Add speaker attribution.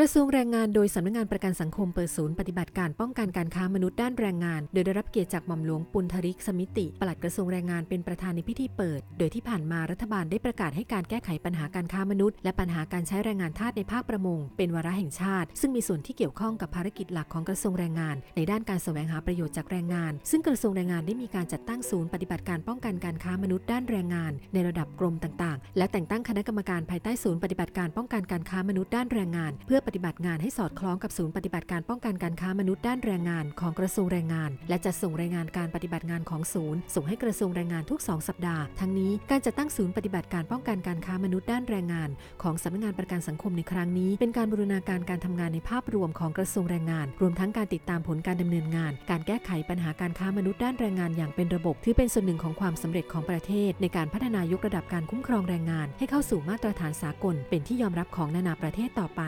Speaker 1: ระทรวงแรงงานโดยสำนักงานประกันสังคมเปิดศูนย์ปฏิบัติการป้องกันการค้ามนุษย์ด้านแรงงาน โดยได้รับเกียรติจากหม่อมหลวงปุณธริกสมิติ ปลัดกระทรวงแรงงานเป็นประธานในพิธีเปิด โดยที่ผ่านมารัฐบาลได้ประกาศให้การแก้ไขปัญหาการค้ามนุษย์ และปัญหาการใช้แรงงานทาสในภาคประมง เป็นวาระแห่งชาติ ซึ่งมีส่วนที่เกี่ยวข้องกับภารกิจหลักของกระทรวงแรงงาน ในด้านการแสวงหาประโยชน์จากแรงงาน ซึ่งกระทรวงแรงงานได้มีการจัดตั้งศูนย์ปฏิบัติการป้องกันการค้ามนุษย์ด้านแรงงาน ในระดับกรมต่างๆ และแต่งตั้งคณะกรรมการภายใต้ศูนย์ปฏิบัติการป้องกันการค้ามนุษย์ด้านแรงงาน เพื่อปฏิบัติงานให้สอดคล้องกับศูนย์ปฏิบัติการป้องกันการค้ามนุษย์ด้านแรงงานของกระทรวงแรงงาน และจะส่งรายงานการปฏิบัติงานของศูนย์ ส่งให้กระทรวงแรงงานทุก 2 สัปดาห์ ทั้งนี้การจัดตั้งศูนย์ปฏิบัติการป้องกันการค้ามนุษย์ด้านแรงงาน ของสำนักงานประกันสังคมในครั้งนี้ เป็นการบูรณาการการทำงานในภาพรวมของกระทรวงแรงงาน รวมทั้งการติดตามผลการดำเนินงาน การแก้ไขปัญหาการค้ามนุษย์ด้านแรงงานอย่างเป็นระบบ ถือเป็นส่วนหนึ่งของความสำเร็จของประเทศ ในการพัฒนายกระดับการคุ้มครองแรงงาน ให้เข้าสู่มาตรฐานสากล เป็นที่ยอมรับของนานาประเทศต่อไป